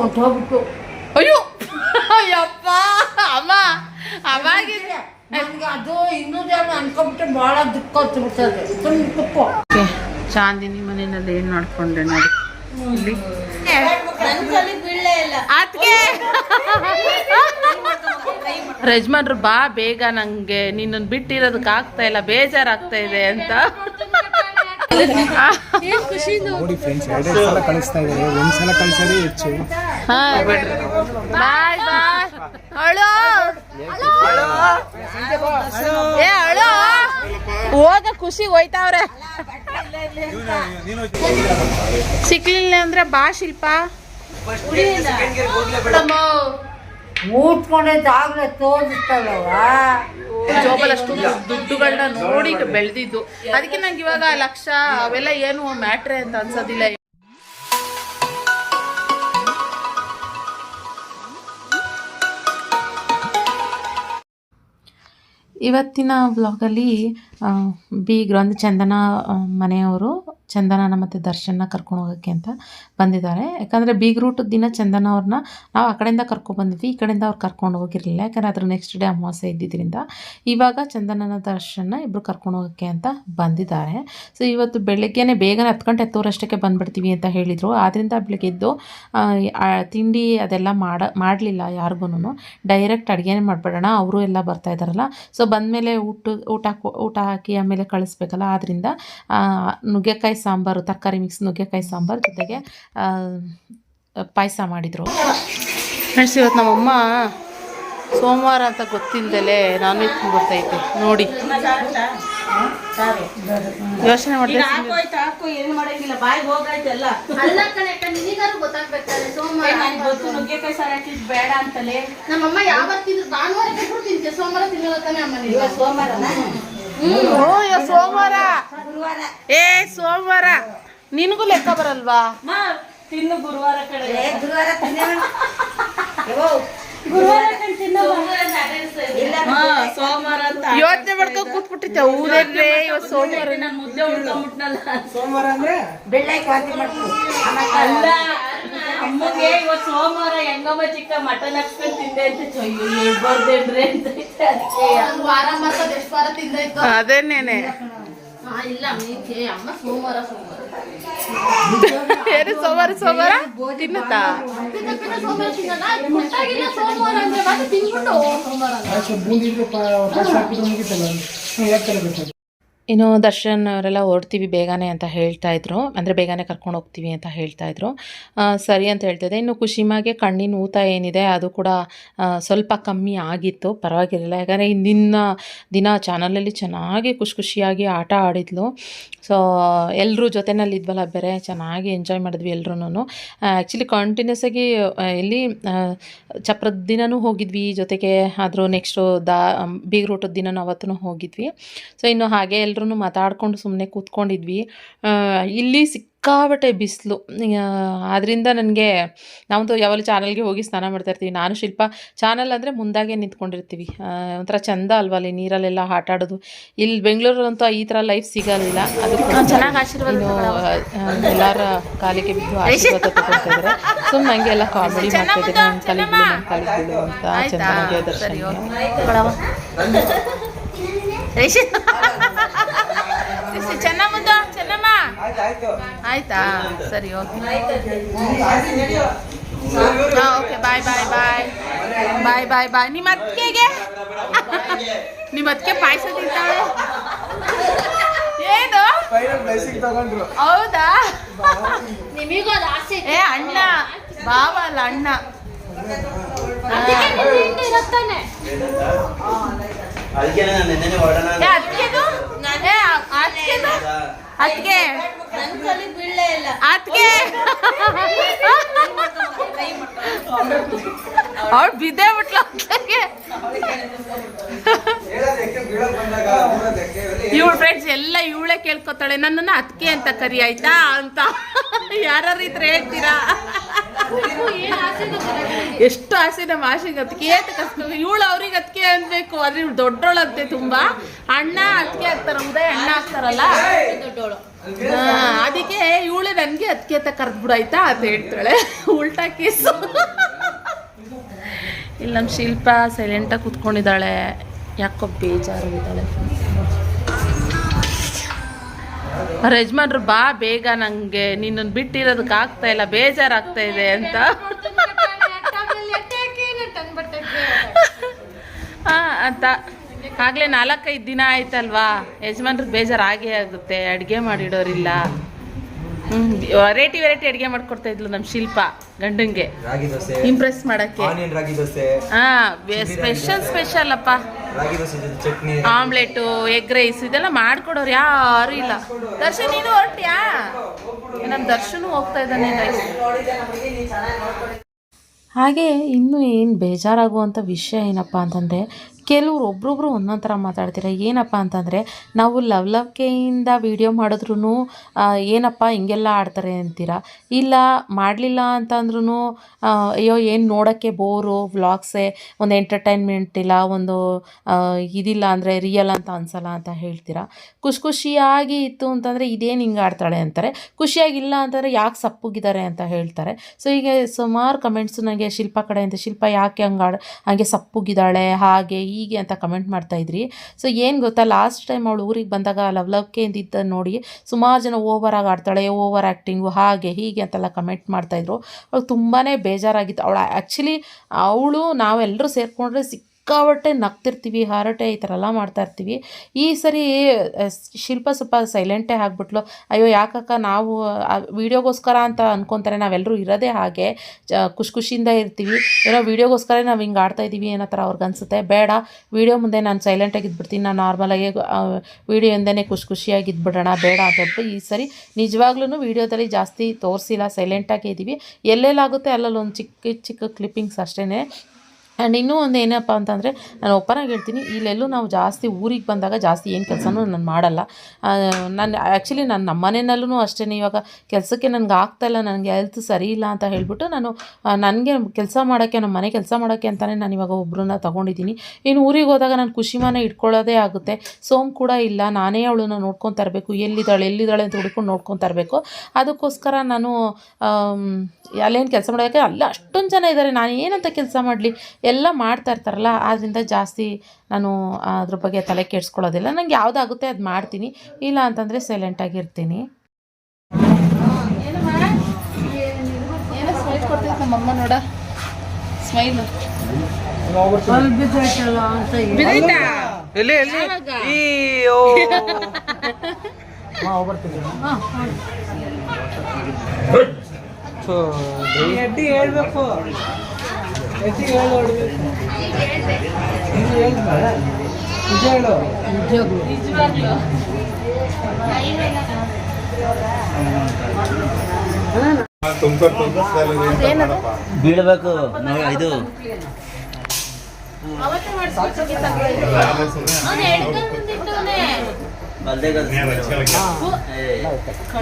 ಹೊಂಟೋಗ್ಬಿಟ್ಟು ಅಯ್ಯೋ. ಯಪ್ಪ ಅಮ್ಮ ನನಗೆ ಅದು ಅನ್ಕೊಂಬಿಟ್ಟು ಭಾಳ ದುಃಖ ಚಾಂದಿನಿ ಮನೆಯಲ್ಲಿ ಏನು ಮಾಡ್ಕೊಂಡೆ ನೋಡಿ. ರಜಮಾನ್ರು ಬಾ ಬೇಗ ನಂಗೆ. ನಿನ್ನನ್ನು ಬಿಟ್ಟಿರೋದಕ್ಕೆ ಆಗ್ತಾ ಇಲ್ಲ ಬೇಜಾರಾಗ್ತಾ ಇದೆ ಅಂತ. ನೋಡಿ ಫ್ರೆಂಡ್ಸ್ ಎರಡೇ ಸಲ ಕಳಿಸ್ತಾ ಇದ್ದಾರೆ. ಒಂದ್ಸಲ ಕಳಿಸೋದೇ ಹೆಚ್ಚು. ಹಾ. ಬಿಡ್ರಿ ಬಾಯ್ ಬಾಯ್. ಅಳು. ಏ ಅಳು. ಹೋಗ ಖುಷಿ ಹೋಯ್ತಾವ್ರೆ. ಸಿಕ್ಲಿಲ್ಲ ಅಂದ್ರೆ ಬಾ ಶಿಲ್ಪ. ಊಟ್ಕೊಂಡೈತೆ ಆಗ್ಲೇ ತೋರಿಸ್ತಲ್ಲವ ಜೋಬಲಷ್ಟು ದುಡ್ಡುಗಳನ್ನ ನೋಡಿ ಬೆಳೆದಿದ್ದು. ಅದಕ್ಕೆ ನಂಗೆ ಇವಾಗ ಲಕ್ಷ ಅವೆಲ್ಲ ಏನು ಮ್ಯಾಟ್ರೆ ಅಂತ ಅನ್ಸೋದಿಲ್ಲ. ಇವತ್ತಿನ ಬ್ಲಾಗಲ್ಲಿ ಬಿ ಗ್ರಂಥ ಚಂದನ ಮನೆಯವರು ಚಂದನನ ಮತ್ತು ದರ್ಶನ ಕರ್ಕೊಂಡು ಹೋಗೋಕ್ಕೆ ಅಂತ ಬಂದಿದ್ದಾರೆ. ಯಾಕಂದರೆ ಬೀಗ್ ರೂಟ್ ದಿನ ಚಂದನ ಅವ್ರನ್ನ ನಾವು ಆ ಕಡೆಯಿಂದ ಕರ್ಕೊಂಡು ಬಂದಿದ್ವಿ, ಈ ಕಡೆಯಿಂದ ಅವ್ರು ಕರ್ಕೊಂಡು ಹೋಗಿರಲಿಲ್ಲ. ಯಾಕಂದರೆ ಅದ್ರ ನೆಕ್ಸ್ಟ್ ಡೇ ಅಮಾವಾಸ್ಯೆ ಇದ್ದಿದ್ದರಿಂದ ಇವಾಗ ಚಂದನನ ದರ್ಶನ ಇಬ್ಬರು ಕರ್ಕೊಂಡು ಹೋಗೋಕ್ಕೆ ಅಂತ ಬಂದಿದ್ದಾರೆ. ಸೊ ಇವತ್ತು ಬೆಳಗ್ಗೆನೇ ಬೇಗನೆ ಹತ್ತು ಗಂಟೆ ಹತ್ತುವರಷ್ಟಕ್ಕೆ ಬಂದುಬಿಡ್ತೀವಿ ಅಂತ ಹೇಳಿದರು. ಆದ್ದರಿಂದ ಬೆಳಗ್ಗೆ ಎದ್ದು ತಿಂಡಿ ಅದೆಲ್ಲ ಮಾಡ, ಮಾಡಲಿಲ್ಲ ಯಾರಿಗೂ ಡೈರೆಕ್ಟ್ ಅಡುಗೆನೇ ಮಾಡಿಬಿಡೋಣ, ಅವರು ಎಲ್ಲ ಬರ್ತಾ ಇದ್ದಾರಲ್ಲ. ಸೊ ಬಂದಮೇಲೆ ಊಟ ಊಟ ಊಟ ಹಾಕಿ ಆಮೇಲೆ ಕಳಿಸ್ಬೇಕಲ್ಲ. ಆದ್ದರಿಂದ ನುಗ್ಗೆಕಾಯಿ ಸಾಂಬಾರು ತರಕಾರಿ ಮಿಕ್ಸ್ ನುಗ್ಗೆಕಾಯಿ ಸಾಂಬಾರು ಜೊತೆಗೆ ಪಾಯಸ ಮಾಡಿದರು. ಫ್ರೆಂಡ್ಸ್ ಇವತ್ತು ನಮ್ಮಮ್ಮ ಸೋಮವಾರ ಅಂತ ಗೊತ್ತಿಲ್ಲದಲೇ ನಾನ್ ವೆಜ್ ಬರ್ತೈತೆ ನೋಡಿ. ಯೋಚನೆ ಗೊತ್ತಾಗ್ಬೇಕಾದ್ರೆ ಸೋಮವಾರ ಸೋಮವಾರ. ಏ ಸೋಮವಾರ. ನಿನಗೂ ಲೆಕ್ಕ ಬರಲ್ವಾ? ಮಾ ತಿನ್ನು ಗುರುವಾರ ಕಡೆ ಗುರುವಾರ ಗುರುವಾರ ಕಡೆ ತಿನ್ನು ಹಾ ಸೋಮವಾರ ಅಂತ ಯೋಚನೆ ಮಾಡ್ಕೊಂಡು ಕೂತ್ಬಿಟ್ಟಿದ್ದೆ ಊರಲ್ಲೇ ಇವತ್ತು ಸೋಮವಾರ. ನಾನು ಮುದ್ದೆ ಉಳ್ಕೊಂಬಿಟ್ನಲ್ಲ. ಸೋಮವಾರ ಅಂದ್ರೆ ಬೆಳ್ಳೆ ಕ್ವಾಂತಿ ಮಾಡ್ತೀವಿ. ಅಲ್ಲ ಅಮ್ಮಗೆ ಇವತ್ತು ಸೋಮವಾರ ಹೆಂಗಮ್ಮ ಚಿಕ್ಕ ಮಟನ್ ಹಾಕ್ಸ್ಕೊಂಡು ತಿಂದೆ ಅಂತ ಬರ್ದೇನ್ರಿ ಅಂತ ಅದಕ್ಕೆ ವಾರ ಮಾತ್ರ ಎಷ್ಟು ವಾರ ತಿಂದಾಯ್ತು ಅದೇನೇನೆ ಇಲ್ಲ ಅಮ್ಮ ಸೋಮವಾರ ಸೋಮವಾರ. ಏನು ಸೋಮವಾರ ಸೋಮವಾರ? ತಿನ್ನುತ್ತಾ? ಸೋಮವಾರ ತಿನ್ನಲ್ಲ ಗೊತ್ತಾಗಿಲ್ಲ ಸೋಮವಾರ ಅಂದ್ರೆ ತಿನ್ಬಿಟ್ಟು ಇನ್ನು ದರ್ಶನ್ ಅವರೆಲ್ಲ ಹೊರಡ್ತೀವಿ ಬೇಗನೆ ಅಂತ ಹೇಳ್ತಾ ಇದ್ರು. ಅಂದರೆ ಬೇಗನೆ ಕರ್ಕೊಂಡು ಹೋಗ್ತೀವಿ ಅಂತ ಹೇಳ್ತಾ ಆ, ಸರಿ ಅಂತ ಹೇಳ್ತಿದ್ದೆ ಇನ್ನು ಖುಷಿಮಾಗೆ ಕಣ್ಣಿನ ಊತ ಏನಿದೆ ಅದು ಕೂಡ ಸ್ವಲ್ಪ ಕಮ್ಮಿ ಆಗಿತ್ತು. ಪರವಾಗಿರಲಿಲ್ಲ. ಯಾಕಂದರೆ ಹಿಂದಿನ ದಿನ ಚಾನಲಲ್ಲಿ ಚೆನ್ನಾಗಿ ಖುಷಿ ಖುಷಿಯಾಗಿ ಆಟ ಆಡಿದ್ಲು. ಸೊ ಎಲ್ಲರೂ ಜೊತೆನಲ್ಲಿ ಇದ್ವಲ್ಲ ಬೇರೆ ಚೆನ್ನಾಗಿ ಎಂಜಾಯ್ ಮಾಡಿದ್ವಿ ಎಲ್ಲರೂ ಆ್ಯಕ್ಚುಲಿ ಕಂಟಿನ್ಯೂಸ್ ಆಗಿ ಇಲ್ಲಿ ಚಪ್ರದ ದಿನನೂ ಹೋಗಿದ್ವಿ. ಜೊತೆಗೆ ಆದರೂ ನೆಕ್ಸ್ಟು ದಾ ಬೀಗ್ರೂಟದ ದಿನ ಅವತ್ತೂ ಹೋಗಿದ್ವಿ. ಸೊ ಇನ್ನು ಹಾಗೆ ಎಲ್ಲರೂ ಮಾತಾಡ್ಕೊಂಡು ಸುಮ್ಮನೆ ಕೂತ್ಕೊಂಡಿದ್ವಿ. ಇಲ್ಲಿ ಸಿಕ್ಕಾಬಟ್ಟೆ ಬಿಸಿಲು. ಆದ್ದರಿಂದ ನನಗೆ ನಾವಂತೂ ಯಾವಾಗಲೂ ಚಾನಲ್ಗೆ ಹೋಗಿ ಸ್ನಾನ ಮಾಡ್ತಾ ಇರ್ತೀವಿ. ನಾನು ಶಿಲ್ಪ ಚಾನಲ್ ಅಂದರೆ ಮುಂದಾಗೆ ನಿಂತ್ಕೊಂಡಿರ್ತೀವಿ. ಒಂಥರ ಚಂದ ಅಲ್ವಾ ಅಲ್ಲಿ ನೀರಲ್ಲೆಲ್ಲ ಆಟ ಆಡೋದು ಇಲ್ಲಿ ಬೆಂಗಳೂರಲ್ಲಂತೂ ಈ ಥರ ಲೈಫ್ ಸಿಗಲ್ಲ ಅದು ಚೆನ್ನಾಗಿ ಆಶೀರ್ವಾದ ಎಲ್ಲರ ಕಾಲಿಗೆ ಬಿದ್ದು ಆಶೀರ್ವಾದ ತಗೊಳ್ತಾ ಇದ್ದಾರೆ ಸುಮ್ಮನೆ ಹಂಗೆ ಎಲ್ಲ ಕಾಮಿಡಿ ಮಾಡ್ತಾ ಇದ್ದಾರೆ ನನ್ನ ಕಾಲಿಗೆ ನನ್ನ ಕಾಲಿಗೆ ಅಂತ ಚಂದನಿಗೆ ದರ್ಶನ್ಗೆ ಚೆನ್ನಮ್ಮ ಚೆನ್ನಮ್ಮ. ಆಯ್ತಾ? ಸರಿ ಓಕೆ. ಹಾಂ ಓಕೆ ಬಾಯ್ ಬಾಯ್ ಬಾಯ್. ಬಾಯ್ ಬಾಯ್ ಬಾಯ್. ನಿಮ್ಮ ಅತ್ತಿಗೆಗೆ? ನಿಮ್ಮ ಅತ್ತಿಗೆ ಪಾಯಸ ತಿಂತಾಳೆ? ಏನು? ಹೌದಾ? ಏ ಅಣ್ಣ. ಬಾವ ಅಲ್ಲ ಅಣ್ಣ. ಅದಕ್ಕೆ ನಾನು ನೆನ್ನೆ ಹೊರಡೋಣ ಅತ್ತಿಗೆದು? ಏ ಅತ್ತಿಗೆದು? ಅತ್ತಿಗೆ? ನನ್ ಕಲಿ ಬೀಳಲೇ ಇಲ್ಲ. ಅತ್ತಿಗೆ? ಅವಳು ಬಿದ್ದೇ ಬಿಟ್ಲ ಅತ್ತಿಗೆ. ಇವಳು ಫ್ರೆಂಡ್ಸ್ ಎಲ್ಲ ಇವಳೇ ಕೇಳ್ಕೊತಾಳೆ. ನನ್ನನ್ನು ಅತ್ತಿಗೆ ಅಂತ ಕರಿ ಆಯ್ತಾ? ಅಂತ. ಯಾರು ಇದ್ರೆ ಹೇಳ್ತೀರಾ? ಎಷ್ಟು ಆಸೆ ನಮ್ಮ ಆಸೆಗೆ ಅದಕ್ಕೆ ಏತ ಇವಳು ಅವ್ರಿಗೆ ಅದಕ್ಕೆ ಅನ್ಬೇಕು. ಆದ್ರೆ ಇವ್ಳು ದೊಡ್ಡೋಳಂತೆ ತುಂಬಾ. ಅಣ್ಣ ಅದಕ್ಕೆ ಆಗ್ತಾರ, ಉದಯ ಅಣ್ಣ ಆಗ್ತಾರಲ್ಲ? ದೊಡ್ಡೋಳು ಅದಕ್ಕೆ ಇವಳೆ ನನ್ಗೆ ಅದಕ್ಕೆ ಅಂತ ಕರೆದ್ಬಿಡು, ಆಯ್ತಾ? ಅಂತ ಹೇಳ್ತಾಳೆ. ಉಲ್ಟಾ ಕೇಸು. ಇಲ್ಲಿ, ನಮ್ಮ ಶಿಲ್ಪ ಸೈಲೆಂಟಾಗಿ ಕುತ್ಕೊಂಡಿದ್ದಾಳೆ. ಯಾಕೋ ಬೇಜಾರು ಇದ್ದಾಳೆ ಯಜಮಾನ್ರು ಬಾ ಬೇಗ ನಂಗೆ. ನಿನ್ನನ್ನು ಬಿಟ್ಟಿರೋದಕ್ಕೆ ಆಗ್ತಾ ಇಲ್ಲ ಬೇಜಾರಾಗ್ತಾ ಇದೆ ಅಂತ. ಆ, ಅಂತ. ಆಗಲೇ ನಾಲ್ಕೈದು ದಿನ ಆಯ್ತಲ್ವಾ? ಯಜಮಾನ್ರಿಗೆ ಬೇಜಾರು ಆಗೇ ಆಗುತ್ತೆ ಅಡುಗೆ ಮಾಡಿಡೋರಿಲ್ಲ. ಹ್ಞೂ ವೆರೈಟಿ ವೆರೈಟಿ ಅಡುಗೆ ಮಾಡ್ಕೊಡ್ತಾ ಇದ್ಲು ನಮ್ಮ ಶಿಲ್ಪ. ಗಂಡಂಗೆ. ರಾಗಿ ದೋಸೆ ಇಂಪ್ರೆಸ್ ಮಾಡಕ್ಕೆ. ಆನಿಯನ್ ರಾಗಿ ದೋಸೆ ಹಾಂ ಸ್ಪೆಷಲ್ ಸ್ಪೆಷಲ್ ಅಪ್ಪ ragi dosa chutney omelette egg rice ಇದೆಲ್ಲ ಮಾಡ್ಕೊಡೋರು ಯಾರು ಇಲ್ಲ. ದರ್ಶನ್ ನೀನು ಹೊರಟ್ಯಾ? ನಮ್ಮ ದರ್ಶನ್ ಹೋಗ್ತಾ ಇದ್ದಾನೆ. ಹಾಗೆ ಇನ್ನೂ ಏನು ಬೇಜಾರಾಗುವಂಥ ವಿಷಯ ಏನಪ್ಪ ಅಂತಂದರೆ ಕೆಲವ್ರು ಒಬ್ರೊಬ್ರು ಒಂದೊಂದು ಥರ ಮಾತಾಡ್ತೀರ. ಏನಪ್ಪ ಅಂತಂದರೆ, ನಾವು ಲವ್ ಲವ್ ಲವ್ಕೆಯಿಂದ ವೀಡಿಯೋ ಮಾಡಿದ್ರೂ ಏನಪ್ಪ ಹಿಂಗೆಲ್ಲ ಆಡ್ತಾರೆ ಅಂತೀರ? ಇಲ್ಲ, ಮಾಡಲಿಲ್ಲ ಅಂತಂದ್ರೂ ಅಯ್ಯೋ, ಏನು ನೋಡೋಕ್ಕೆ ಬೋರು, ವ್ಲಾಗ್ಸೇ, ಒಂದು ಎಂಟರ್ಟೈನ್ಮೆಂಟ್ ಇಲ್ಲ, ಒಂದು ಇದಿಲ್ಲ ಅಂದರೆ ರಿಯಲ್ ಅಂತ ಅನ್ಸಲ್ಲ ಅಂತ ಹೇಳ್ತೀರಾ? ಖುಷಿ ಖುಷಿಯಾಗಿ ಇತ್ತು ಅಂತಂದರೆ ಇದೇನು ಹಿಂಗೆ ಆಡ್ತಾಳೆ ಅಂತಾರೆ. ಖುಷಿಯಾಗಿಲ್ಲ ಅಂತಂದರೆ ಯಾಕೆ ಸಪ್ಪುಗಿದ್ದಾರೆ ಅಂತ ಹೇಳ್ತಾರೆ. ಸೊ ಹೀಗೆ ಸುಮಾರು ಕಮೆಂಟ್ಸು ನನಗೆ ಶಿಲ್ಪ ಕಡೆಯಿಂದ ಶಿಲ್ಪ ಯಾಕೆ ಹಂಗೆ ಹಾಗೆ ಸಪ್ಪುಗಿದ್ದಾಳೆ, ಹಾಗೆ ಹೀಗೆ ಅಂತ ಕಮೆಂಟ್ ಮಾಡ್ತಾ ಇದ್ರಿ. ಸೊ ಏನು ಗೊತ್ತಾ ಲಾಸ್ಟ್ ಟೈಮ್ ಅವಳು ಊರಿಗೆ ಬಂದಾಗ ಲವ್ ಲವ್ಕೆ ಇದ್ದ ನೋಡಿ, ಸುಮಾರು ಜನ ಓವರ್ ಆಗಿ ಆಡ್ತಾಳೆ ಓವರ್ ಆ್ಯಕ್ಟಿಂಗು ಹಾಗೆ ಹೀಗೆ ಅಂತೆಲ್ಲ ಕಮೆಂಟ್ ಮಾಡ್ತಾಯಿದ್ರು ಅವಳು ತುಂಬಾ ಬೇಜಾರಾಗಿತ್ತು. ಅವಳು ಆ್ಯಕ್ಚುಲಿ ಅವಳು ನಾವೆಲ್ಲರೂ ಸೇರಿಕೊಂಡ್ರೆ ಸಿಕ್ಕಾಪಟ್ಟೆ ನಗ್ತಿರ್ತೀವಿ, ಹಾರಟೆ ಈ ಥರ ಎಲ್ಲ ಮಾಡ್ತಾಯಿರ್ತೀವಿ ಈ ಸರಿ ಶಿಲ್ಪ ಸ್ವಲ್ಪ ಸೈಲೆಂಟೇ ಆಗಿಬಿಟ್ಲು. ಅಯ್ಯೋ, ಯಾಕಕ್ಕ ನಾವು ವೀಡಿಯೋಗೋಸ್ಕರ ಅಂತ ಅಂದ್ಕೊತಾರೆ ನಾವೆಲ್ಲರೂ ಇರೋದೇ ಹಾಗೆ ಖುಷಿ ಖುಷಿಯಿಂದ ಇರ್ತೀವಿ. ಏನೋ ವೀಡಿಯೋಗೋಸ್ಕರ ನಾವು ಹಿಂಗೆ ಆಡ್ತಾ ಇದ್ದೀವಿ ಅನ್ನೋ ಥರ ಅವ್ರಿಗೆ ಅನಿಸುತ್ತೆ. ಬೇಡ, ವೀಡಿಯೋ ಮುಂದೆ ನಾನು ಸೈಲೆಂಟಾಗಿ ಇದ್ಬಿಡ್ತೀನಿ. ನಾನು ನಾರ್ಮಲಾಗಿ ವೀಡಿಯೋಯಿಂದನೇ ಖುಷಿ ಖುಷಿಯಾಗಿ ಇದ್ಬಿಡೋಣ, ಬೇಡ ಅಂತ ಹೇಳ್ಬಿಟ್ಟು ಈ ಸರಿ ನಿಜವಾಗ್ಲೂ ವೀಡಿಯೋದಲ್ಲಿ ಜಾಸ್ತಿ ತೋರಿಸಿಲ್ಲ ಸೈಲೆಂಟಾಗಿ ಇದ್ದೀವಿ ಎಲ್ಲೆಲ್ಲಾಗುತ್ತೆ ಅಲ್ಲಲ್ಲಿ ಒಂದು ಚಿಕ್ಕ ಚಿಕ್ಕ ಕ್ಲಿಪ್ಪಿಂಗ್ಸ್ ಅಷ್ಟೇ ಆ್ಯಂಡ್ ಇನ್ನೂ ಒಂದು ಏನಪ್ಪ ಅಂತಂದರೆ, ನಾನು ಒಪ್ಪನಾಗಿ ಹೇಳ್ತೀನಿ, ಇಲ್ಲೆಲ್ಲೂ ನಾವು ಜಾಸ್ತಿ ಊರಿಗೆ ಬಂದಾಗ ಜಾಸ್ತಿ ಏನು ಕೆಲಸನೂ ನಾನು ಮಾಡಲ್ಲ. ನಾನು ಆ್ಯಕ್ಚುಲಿ ನಾನು ನಮ್ಮ ಮನೆಯಲ್ಲೂ ಅಷ್ಟೇ ಇವಾಗ ಕೆಲಸಕ್ಕೆ ನನಗೆ ಆಗ್ತಾಯಿಲ್ಲ ನನಗೆ ಹೆಲ್ತ್ ಸರಿ ಇಲ್ಲ ಅಂತ ಹೇಳಿಬಿಟ್ಟು ನಾನು ನನಗೆ ಕೆಲಸ ಮಾಡೋಕ್ಕೆ ನಮ್ಮ ಮನೆ ಕೆಲಸ ಮಾಡೋಕ್ಕೆ ಅಂತಲೇ ನಾನು ಇವಾಗ ಒಬ್ಬರನ್ನ ತೊಗೊಂಡಿದ್ದೀನಿ. ಇನ್ನು ಊರಿಗೆ ಹೋದಾಗ ನಾನು ಖುಷಿ ಮನೆ ಇಟ್ಕೊಳ್ಳೋದೇ ಆಗುತ್ತೆ. ಸೋಮ್ ಕೂಡ ಇಲ್ಲ, ನಾನೇ ಅವಳನ್ನ ನೋಡ್ಕೊತಾ ಇರಬೇಕು ಎಲ್ಲಿದ್ದಾಳೆ ಎಲ್ಲಿದ್ದಾಳೆ ಅಂತ ಹುಡ್ಕೊಂಡು ನೋಡ್ಕೊತಾ ಇರಬೇಕು ಅದಕ್ಕೋಸ್ಕರ ನಾನು ಅಲ್ಲೇನು ಕೆಲಸ ಮಾಡೋಕ್ಕೆ ಅಲ್ಲ ಅಷ್ಟೊಂದು ಜನ ಇದ್ದಾರೆ ನಾನು ಏನಂತ ಕೆಲಸ ಮಾಡಲಿ? ಎಲ್ಲ ಮಾಡ್ತಾ ಇರ್ತಾರಲ್ಲ ಆದ್ದರಿಂದ ಜಾಸ್ತಿ ನಾನು ಅದ್ರ ಬಗ್ಗೆ ತಲೆ ಕೆಡಿಸ್ಕೊಳ್ಳೋದಿಲ್ಲ. ನಂಗೆ ಯಾವುದಾಗುತ್ತೆ ಅದು ಮಾಡ್ತೀನಿ. ಇಲ್ಲ ಅಂತಂದರೆ ಸೈಲೆಂಟಾಗಿರ್ತೀನಿ ಏನೋ ಸ್ಮೈಲ್ ಕೊಡ್ತಿದ್ದು ನಮ್ಮಮ್ಮ ನೋಡ ಸ್ಮೈಲು ಅಲ್ಲಿ ಅಯ್ಯೋ ಎಡ್ಡಿ ಹೇಳ್ಬೇಕು. ಎಡ್ಡಿ ಹೇಳು ಹೇಳ್ಬೇಡ. ನಿಜ ಹೇಳು. ನಿಜವಾಗ್ಲೂ ಬೀಳ್ಬೇಕು ಇದು. ಅವತ್ತೇ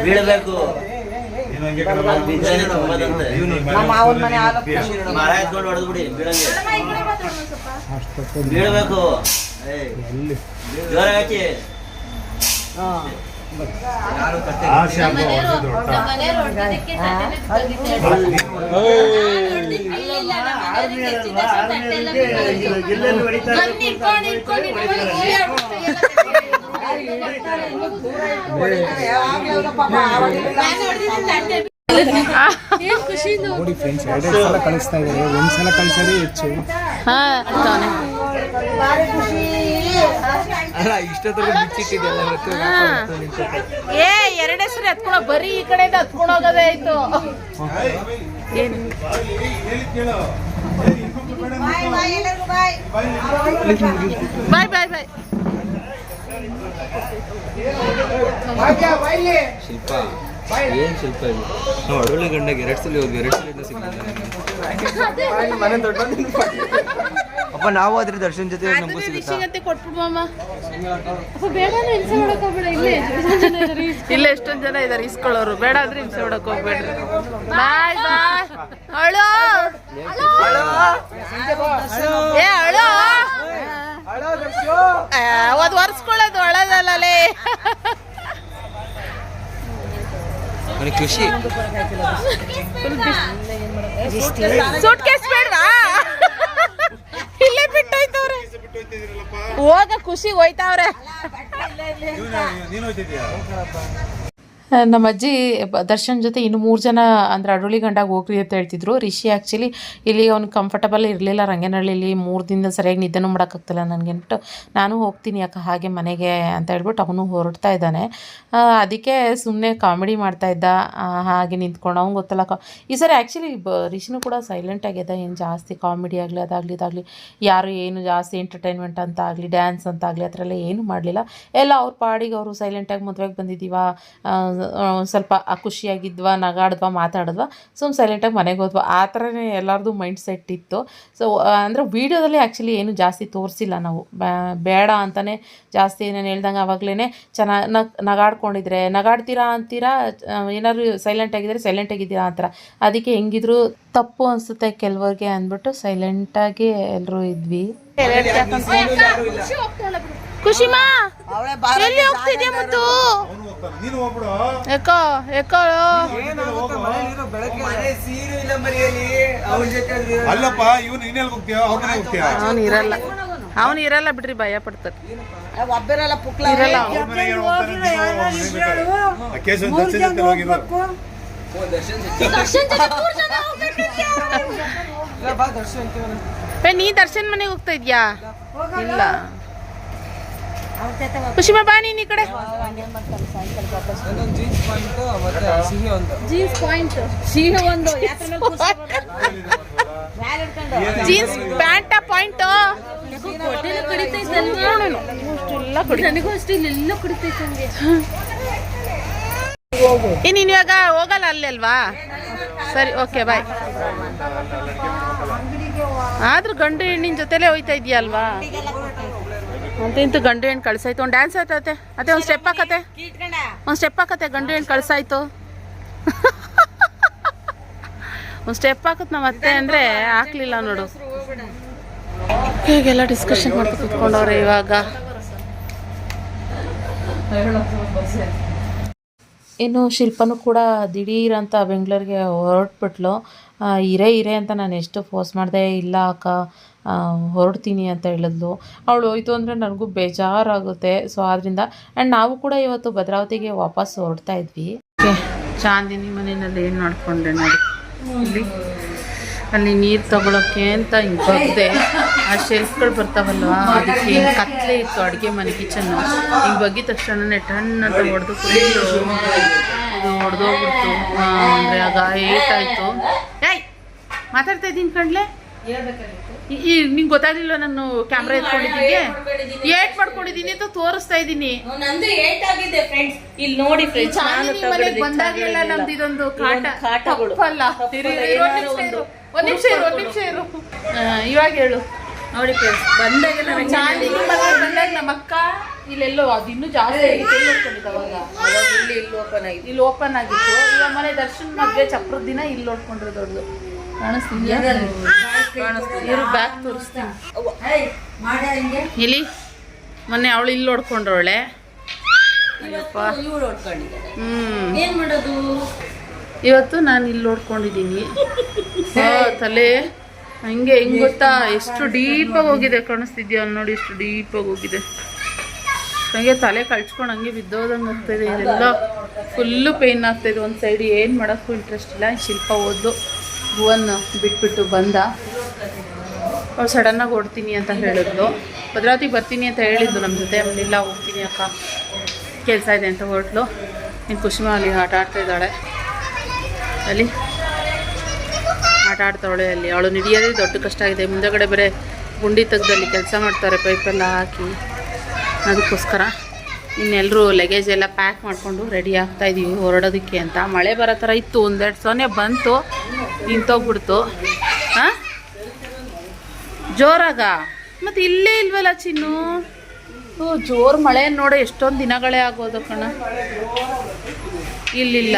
ಬೀಳ್ಬೇಕು. ಅಲ್ಲಿ ಬಿದ್ದಾನೆ ತುಂಬದಂತೆ ಮರ ಎತ್ಕೊಂಡು ಹೊಡೆದ್ಬಿಡಿ ಬೀಳಂಗೆ. ಬೀಳ್ಬೇಕು. ಜೋರಾಗಿ ಹಾಕಿ. ನಮ್ಮ ಕಡೆ. ನೋಡಿ ಫ್ರೆಂಡ್ಸ್ ಎರಡೆರಡು ಸಲ ಕಳಿಸ್ತಾ ಇದ್ದಾರೆ. ಒಂದು ಸಲ ಕಳಿಸೋದೇ ಹೆಚ್ಚು. ಅಲ್ಲ ಬಿಚ್ಚಿಟ್ಟಿದೆಲ್ಲ ಏ ಎರಡೇ ಸರಿ ಹತ್ಕೊಳೋ ಬರೀ ಈ ಕಡೆಯಿಂದ ಹತ್ಕೊಂಡು ಹೋಗೋದೇ ಆಯ್ತು. ಬಾಯ್ ಬಾಯ್ ಬಾಯ್. ಶಿಲ್ಪ. ಏನ್ ಶಿಲ್ಪ ಇದು? ನಾವು ಗಂಡಗೆ ಎರಡು ಸಲ ಹೋದ್ವಿ ಎರಡು ಸಲ ಅಪ್ಪ ನಾವು ಆದ್ರೆ ದರ್ಶನ್ ಜೊತೆ ನಮಗೂ ಸಿಗುತ್ತಾ? ಇಲ್ಲೇ. ಎಷ್ಟೊಂದ್ ಜನ ಇದಾರೆ. ಇಲ್ಲ ಎಷ್ಟೊಂದು ಜನ ಇದಾರೆ ಇಸ್ಕೊಳ್ಳೋರು. ಬೇಡ ಅಂದ್ರೆ ಹಿಂಸೆ ಹೊಡಕ್ ಹೋಗ್ಬೇಡ್ರಿ. ಬಾಯ್ ಬಾಯ್. ಅಳು ಏ ಅಳು ಅದು ಒರೆಸ್ಕೊಳ್ಳೋದು ಅಳದಲ್ಲೇ ನನಗೆ ಖುಷಿ. ಸೂಟ್ ಕೇಸ್ ಬೇಡವಾ? ಇಲ್ಲೇ ಬಿಟ್ಟೋಯ್ತವ್ರೆ. ಹೋಗ ಖುಷಿ ಹೋಯ್ತಾವ್ರೆ. ನಮ್ಮ ಅಜ್ಜಿ ದರ್ಶನ್ ಜೊತೆ ಇನ್ನು ಮೂರು ಜನ ಅಂದ್ರೆ ಅಡುಳಿ ಗಂಡಾಗ ಹೋಗ್ರಿ ಅಂತ ಹೇಳ್ತಿದ್ರು. ರಿಷಿ ಆ್ಯಕ್ಚುಲಿ ಇಲ್ಲಿ ಅವ್ನು ಕಂಫರ್ಟಬಲ್ ಇರಲಿಲ್ಲ, ರಂಗನಹಳ್ಳಿಲಿ ಮೂರು ದಿನದ ಸರಿಯಾಗಿ ನಿದ್ದೆನೂ ಮಾಡೋಕ್ಕಾಗ್ತಿಲ್ಲ ನನಗೆ ಅಂದ್ಬಿಟ್ಟು ನಾನು ಹೋಗ್ತೀನಿ ಅಕ್ಕ, ಹಾಗೆ ಮನೆಗೆ ಅಂತ ಹೇಳ್ಬಿಟ್ಟು ಅವನು ಹೊರಡ್ತಾ ಇದ್ದಾನೆ. ಅದಕ್ಕೆ ಸುಮ್ಮನೆ ಕಾಮಿಡಿ ಮಾಡ್ತಾ ಇದ್ದ ಹಾಗೆ ನಿಂತ್ಕೊಂಡು. ಅವ್ನು ಗೊತ್ತಲ್ಲ ಈ ಸರಿ ಆ್ಯಕ್ಚುಲಿ ಬ, ರಿಷಿನೂ ಕೂಡ ಸೈಲೆಂಟ್ ಆಗಿದೆ ಏನು ಜಾಸ್ತಿ ಕಾಮಿಡಿ ಆಗಲಿ, ಅದಾಗಲಿ, ಇದಾಗಲಿ, ಯಾರು ಏನು ಜಾಸ್ತಿ ಎಂಟರ್ಟೈನ್ಮೆಂಟ್ ಅಂತ ಆಗಲಿ ಡ್ಯಾನ್ಸ್ ಅಂತ ಆಗಲಿ ಆ ಥರ ಎಲ್ಲ ಏನೂ ಮಾಡಲಿಲ್ಲ. ಎಲ್ಲ ಅವ್ರ ಪಾಡಿಗೆ ಅವರು ಸೈಲೆಂಟಾಗಿ ಮದುವೆಗೆ ಬಂದಿದ್ದೀವ? ಸ್ವಲ್ಪ ಆ, ಖುಷಿಯಾಗಿದ್ವಾ, ನಗಾಡಿದ್ವಾ, ಮಾತಾಡಿದ್ವಾ, ಸುಮ್ಮ ಸೈಲೆಂಟಾಗಿ ಮನೆಗೆ ಹೋದ್ವಾ. ಆ ಥರನೇ ಎಲ್ಲರದು ಮೈಂಡ್ ಸೆಟ್ ಇತ್ತು. ಸೊ ಅಂದರೆ ವೀಡಿಯೋದಲ್ಲಿ ಆ್ಯಕ್ಚುಲಿ ಏನು ಜಾಸ್ತಿ ತೋರಿಸಿಲ್ಲ ನಾವು. ಬೇಡ ಅಂತಲೇ ಜಾಸ್ತಿ ನಾನು ಹೇಳ್ದಂಗೆ ಆವಾಗಲೇ ಚೆನ್ನಾಗಿ ನಗ್, ನಗಾಡ್ಕೊಂಡಿದ್ರೆ, ನಗಾಡ್ತೀರಾ ಅಂತೀರಾ ಏನಾದರೂ ಸೈಲೆಂಟ್ ಆಗಿದ್ರೆ ಸೈಲೆಂಟ್ ಆಗಿದ್ದೀರಾ ಅಂತಾರ. ಅದಕ್ಕೆ ಹೆಂಗಿದ್ರು ತಪ್ಪು ಅನಿಸುತ್ತೆ ಕೆಲವರಿಗೆ ಅಂದ್ಬಿಟ್ಟು ಸೈಲೆಂಟಾಗಿ ಎಲ್ಲರೂ ಇದ್ವಿ. ಖುಷಿಮಾ ಎಲ್ಲಿ ಹೋಗ್ತಿದ್ಯಾ ಮುತ್ತು? ಯಾಕೋ ಯಾಕೋ ಅಲ್ಲಪ್ಪ ಇವನು ಇನ್ನೆಲ್ಲಿ ಹೋಗ್ತೀಯ? ಅವ್ರ ಮನೆಗೆ ಹೋಗ್ತೀಯ? ಅವನು ಇರಲ್ಲ. ಅವನು ಇರಲ್ಲ ಬಿಡ್ರಿ ಭಯ ಪಡ್ತಾರೆ. ಒಬ್ಬರಲ್ಲ ಪುಕ್ಲ ಇರಲ್ಲ ದರ್ಶನ್ ಜೊತೆ ನೀ ದರ್ಶನ್ ಮನೆಗೆ ಹೋಗ್ತಾ ಇದ್ಯಾ? ಇಲ್ಲ. ಖುಷಿಮಾ ಬಾ ನೀನ್ ಈ ಕಡೆ. Jeans point. ಸಿಹಿ ಒಂದು. Jeans ಪ್ಯಾಂಟ point. ನನಗೂ ಅಷ್ಟೇ ಇಲ್ಲೆಲ್ಲ ಕಡಿತೈತೆ ಹಂಗೆ. ಏ ನೀನ್ ಇವಾಗ ಹೋಗಲ್ಲ ಅಲ್ಲಿ ಅಲ್ವಾ? ಸರಿ ಓಕೆ ಬಾಯ್ ಆದ್ರೂ ಗಂಡು ಹೆಣ್ಣಿನ ಜೊತೆಲೇ ಹೋಯ್ತಾ ಇದೆಯಲ್ವಾ? ಅಂತ ಇಂತು ಗಂಡು ಹೆಣ್ಣು ಕಳ್ಸಾಯ್ತು. ಒಂದು ಡ್ಯಾನ್ಸ್ ಆಯ್ತತೆ ಅದೇ ಒಂದು ಸ್ಟೆಪ್ ಹಾಕತ್ತೆ. ಒಂದು ಸ್ಟೆಪ್ ಹಾಕತ್ತೆ, ಗಂಡು ಹೆಣ್ಣು ಕಳ್ಸಾಯ್ತು. ಒಂದು ಸ್ಟೆಪ್ ಹಾಕತ್ ನಮ್ಮ ಅತ್ತೆ ಅಂದರೆ ಹಾಕ್ಲಿಲ್ಲ ನೋಡು. ಹೀಗೆಲ್ಲ ಡಿಸ್ಕಷನ್ ಮಾಡ್ತಾ ಕೂತ್ಕೊಂಡವ್ರೆ ಇವಾಗ. ಇನ್ನು ಶಿಲ್ಪನೂ ಕೂಡ ದಿಢೀರ್ ಅಂತ ಬೆಂಗಳೂರಿಗೆ ಹೊರಟ್ಬಿಟ್ಲು. ಇರೇ ಇರೇ ಅಂತ ನಾನು ಎಷ್ಟು ಫೋರ್ಸ್ ಮಾಡಿದೆ, ಇಲ್ಲ ಅಕ್ಕ ಹೊರಡ್ತೀನಿ ಅಂತ ಹೇಳಿದ್ಲು. ಅವಳು ಹೋಯ್ತು ಅಂದರೆ ನನಗೂ ಬೇಜಾರಾಗುತ್ತೆ. ಸೊ ಆದ್ದರಿಂದ ಆ್ಯಂಡ್ ನಾವು ಕೂಡ ಇವತ್ತು ಭದ್ರಾವತಿಗೆ ವಾಪಸ್ ಹೊರಡ್ತಾ ಇದ್ವಿ. ಚಾಂದಿನಿ ಮನೆಯಲ್ಲಿ ಏನು ಮಾಡಿಕೊಂಡೆ ನೋಡಿ. ಅಲ್ಲಿ ನೀರು ತಗೊಳಕ್ಕೆ ಅಂತ ಹಿಂಗೆ ಬಗ್ದೆ ಆ ಶೆಲ್ಫ್ಗಳು ಬರ್ತಾವಲ್ವ? ಅದಕ್ಕೆ ಹಿಂಗೆ ಕತ್ಲೆ ಇತ್ತು, ಅಡುಗೆ ಮನೆ ಕಿಚನ್ನು ಹಿಂಗೆ ಬಗ್ಗಿದ ತಕ್ಷಣ ಟನ್ ಅಂತ ಹೊಡೆದು ಕುಡಿದು ಇದು ಹೊಡೆದೋಗ್ಬಿಡ್ತು ಅಂದರೆ ಆಗ ಏಟಾಯಿತು ಮಾತಾಡ್ತಾ ಇದ್ದೀನಿ ಕಣ್ಲೆ. ಈ ನಿಂಗೆ ಗೊತ್ತಾಗ್ಲಿಲ್ಲ ನಾನು ಕ್ಯಾಮ್ರಾ ಎತ್ಕೊಂಡಿದ್ದೀನಿ ಏಟ್ ಮಾಡ್ಕೊಂಡಿದ್ದೀನಿ. ಅಂತ ತೋರಿಸ್ತಾ ಇದ್ದೀನಿ. ಇಲ್ಲಿ ನೋಡಿ ಬಂದಾಗಲೆಲ್ಲ ನಮ್ದು ಇದೊಂದು ಕಾಟ. ಕಾಟಗಳು. ಒಂದ್ ನಿಮಿಷ ಇರು. ಒಂದ್ ನಿಮಿಷ ಇರು ಇವಾಗ ಹೇಳು. ನೋಡಿ ಫ್ರೆಂಡ್ಸ್ ಬಂದಾಗೆಲ್ಲ ಬಂದಾಗ ನಮ್ಮ ಅಕ್ಕ ಇಲ್ಲೆಲ್ಲೋ ಅದು ಇನ್ನೂ ಜಾಸ್ತಿ ಇಲ್ಲಿ ಇಲ್ಲಿ ಓಪನ್ ಆಗಿ ಇಲ್ಲಿ ಓಪನ್ ಆಗಿತ್ತು. ಈಗ ಮನೆ ದರ್ಶನ್ ಮದ್ವೆ ಚಪ್ರದ ದಿನ ಇಲ್ಲಿ ನೋಡ್ಕೊಂಡ್ರು ದೊಡ್ಡದು ಕಾಣಿಸ್ತಿದ್ಯಾ ಇರು ಬ್ಯಾಗ್ ತೋರಿಸ್ತೀನಿ. ಇಲ್ಲಿ ಮೊನ್ನೆ ಅವಳು ಇಲ್ಲಿ ಮಾಡೋದು? ಇವತ್ತು ನಾನು ಇಲ್ಲಿ ನೋಡ್ಕೊಂಡಿದ್ದೀನಿ ತಲೆ. ಹಂಗೆ ಹೆಂಗ್ ಗೊತ್ತಾ? ಎಷ್ಟು ಡೀಪಾಗಿ ಹೋಗಿದೆ ಕಾಣಿಸ್ತಿದ್ಯಾ? ನೋಡಿ ಎಷ್ಟು ಡೀಪಾಗಿ ಹೋಗಿದೆ. ಹಂಗೆ ತಲೆ ಕಳ್ಸ್ಕೊಂಡು ಹಂಗೆ ಬಿದ್ದೋದಂಗೆ ಆಗ್ತಾಯಿದೆ ಇದೆಲ್ಲ ಫುಲ್ಲು ಪೇನ್ ಆಗ್ತಾಯಿದೆ ಒಂದು ಸೈಡ್ ಏನು ಮಾಡೋಕ್ಕೂ ಇಂಟ್ರೆಸ್ಟ್ ಇಲ್ಲ. ಶಿಲ್ಪ ಓದ್ದು ಭುವನ್ ಬಿಟ್ಬಿಟ್ಟು ಬಂದ. ಅವ್ಳು ಸಡನ್ನಾಗಿ ಓಡ್ತೀನಿ ಅಂತ ಹೇಳಿದ್ಲು. ಭದ್ರಾವತಿ ಬರ್ತೀನಿ ಅಂತ ಹೇಳಿದ್ದು ನಮ್ಮ ಜೊತೆ. ಇಲ್ಲ, ಹೋಗ್ತೀನಿ ಅಕ್ಕ. ಕೆಲಸ ಇದೆ ಅಂತ ಹೊರಟ್ಲು. ನೀನು ಕುಸುಮ, ಅಲ್ಲಿ ಆಟ ಆಡ್ತಾ ಇದ್ದಾಳೆ. ಅಲ್ಲಿ ಆಟ ಆಡ್ತಾವಳೆ ಅಲ್ಲಿ. ಅವಳು ನಿಡಿಯೋದೇ ದೊಡ್ಡ ಕಷ್ಟ ಆಗಿದೆ. ಮುಂದೆಗಡೆ ಬೇರೆ ಗುಂಡಿ ತೆಗ್ದಲ್ಲಿ ಕೆಲಸ ಮಾಡ್ತಾರೆ ಪೈಪೆಲ್ಲ ಹಾಕಿ. ಅದಕ್ಕೋಸ್ಕರ ಇನ್ನೆಲ್ಲರೂ ಲಗೇಜ್ ಎಲ್ಲ ಪ್ಯಾಕ್ ಮಾಡಿಕೊಂಡು ರೆಡಿ ಆಗ್ತಾ ಇದೀವಿ, ಹೊರಡೋದಕ್ಕೆ ಅಂತ. ಮಳೆ ಬರೋ ಥರ ಇತ್ತು. ಒಂದೆರಡು ಸೊನ್ನೆ ಬಂತು. ನಿಂತೋಗ್ಬಿಡ್ತು. ಹಾಂ ಜೋರಾಗ? ಮತ್ತು ಇಲ್ಲೇ ಇಲ್ವಲ್ಲ ಚಿನ್ನು? ಓ, ಜೋರು ಮಳೆ ನೋಡು, ಎಷ್ಟೊಂದು ದಿನಗಳೇ ಆಗೋದು ಕಣ. ಇಲ್ಲಿಲ್ಲ.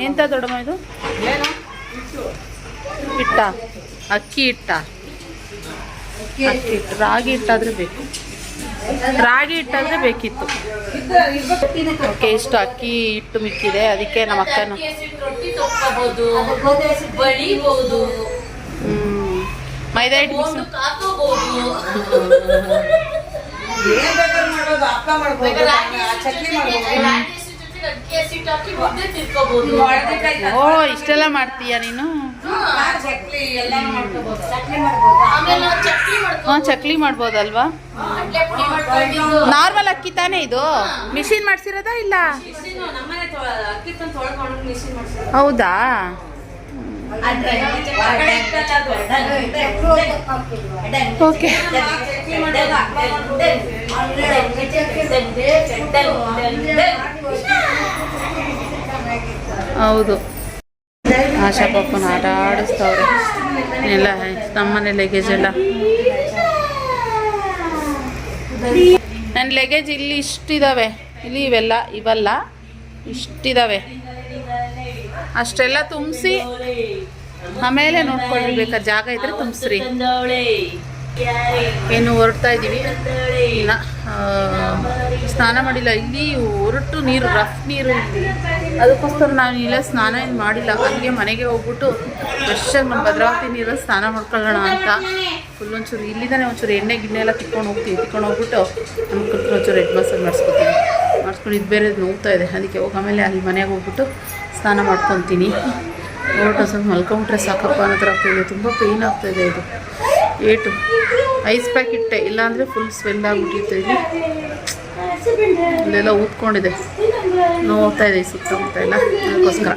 ಎಂತ ದೊಡ್ಡಮ್ಮ ಇದು? ಹಿಟ್ಟ. ಅಕ್ಕಿ ಹಿಟ್ಟ. ಅಕ್ಕಿ ಹಿಟ್ಟು. ರಾಗಿ ಹಿಟ್ಟಾದ್ರೆ ಬೇಕು. ರಾಗಿ ಹಿಟ್ಟಾದ್ರೆ ಬೇಕಿತ್ತು. ಓಕೆ ಇಷ್ಟು ಅಕ್ಕಿ ಹಿಟ್ಟು ಮಿಕ್ಕಿದೆ. ಅದಕ್ಕೆ ನಮ್ಮ ಅಕ್ಕನ. ಮೈದಾ ಹಿಟ್ಟು ಮಿಕ್ಸ್ ಓ ಇಷ್ಟೆಲ್ಲ ಮಾಡ್ತೀಯ ನೀನು? ಹಾಂ. ಚಕ್ಲಿ ಮಾಡ್ಬೋದಲ್ವಾ? ನಾರ್ಮಲ್ ಅಕ್ಕಿ ತಾನೇ ಇದು? ಮಿಷಿನ್ ಮಾಡ್ಸಿರೋದಾ ಇಲ್ಲ? ಹೌದಾ? ಓಕೆ ಹೌದು. ಆಶಾ ಪಾಪನ ಆಟ ಆಡಿಸ್ತವ್ರೆ. ಎಲ್ಲ ತಮ್ಮನೆ ಲಗೇಜ್ ಎಲ್ಲ. ನನ್ನ ಲಗೇಜ್ ಇಲ್ಲಿ ಇಷ್ಟಿದಾವೆ. ಇಲ್ಲಿ ಇವೆಲ್ಲ, ಇವಲ್ಲ ಇಷ್ಟಿದಾವೆ. ಅಷ್ಟೆಲ್ಲ ತುಂಬಿಸಿ ಆಮೇಲೆ ನೋಡ್ಕೊಳ್ಳಿ ಬೇಕಾದ ಜಾಗ ಇದ್ರೆ ತುಂಬಿಸ್ರಿ. ಏನು ಹೊರಡ್ತಾ ಇದ್ದೀವಿ. ಇನ್ನ ಸ್ನಾನ ಮಾಡಿಲ್ಲ. ಇಲ್ಲಿ ಹೊರಟು ನೀರು ರಫ್ ನೀರು ಇಲ್ಲಿ. ಅದಕ್ಕೋಸ್ಕರ ನಾನು ಇಲ್ಲ, ಸ್ನಾನ ಏನು ಮಾಡಿಲ್ಲ. ಹಂಗೆ ಮನೆಗೆ ಹೋಗ್ಬಿಟ್ಟು ಫ್ರೆಶ್ಶಾಗಿ ನಮ್ಮ ಭದ್ರಾವತಿ ನೀರು ಸ್ನಾನ ಮಾಡ್ಕೊಳ್ಳೋಣ ಅಂತ. ಫುಲ್ ಒಂಚೂರು, ಇಲ್ಲಿದ್ದಾನೆ ಒಂಚೂರು ಎಣ್ಣೆ, ಗಿಣ್ಣೆ ಎಲ್ಲ ತಿಕ್ಕೊಂಡು ಹೋಗ್ತೀವಿ. ತಿಕ್ಕೊಂಡು ಹೋಗ್ಬಿಟ್ಟು ನಮ್ಮ ಕುತ್ಕೊಂಡು ಒಂಚೂರು ಹೆಡ್ ಮಸಾಜ್ ಮಾಡಿಸ್ಕೊಂಡು ಇದು ಬೇರೆ ನೋವ್ತಾ ಇದೆ. ಅದಕ್ಕೆ ಹೋಗಿ ಆಮೇಲೆ ಅಲ್ಲಿ ಮನೆಗೆ ಹೋಗ್ಬಿಟ್ಟು ಸ್ನಾನ ಮಾಡ್ಕೊತೀನಿ. ಹೊರಟು ಸ್ವಲ್ಪ ಮಲ್ಕೊಂಬಿಟ್ರೆ ಸಾಕಪ್ಪ ಅನ್ನೋ ಥರ ಆಗ್ತಾಯಿದೆ ತುಂಬ ಪೇಯ್ನ್ ಆಗ್ತಾಯಿದೆ ಇದು. ಏಟು. ಐಸ್ ಪ್ಯಾಕ್ ಇಟ್ಟೆ. ಇಲ್ಲಾಂದರೆ ಫುಲ್ ಸ್ವೆಲ್ ಆಗಿಬಿಟ್ಟಿತ್ತು ಇಲ್ಲಿ. ಇಲ್ಲೆಲ್ಲ ಊದ್ಕೊಂಡಿದೆ. ನೋವ್ತಾ ಇದೆ ಸುತ್ತಮುತ್ತ ಎಲ್ಲ. ಅದಕ್ಕೋಸ್ಕರ.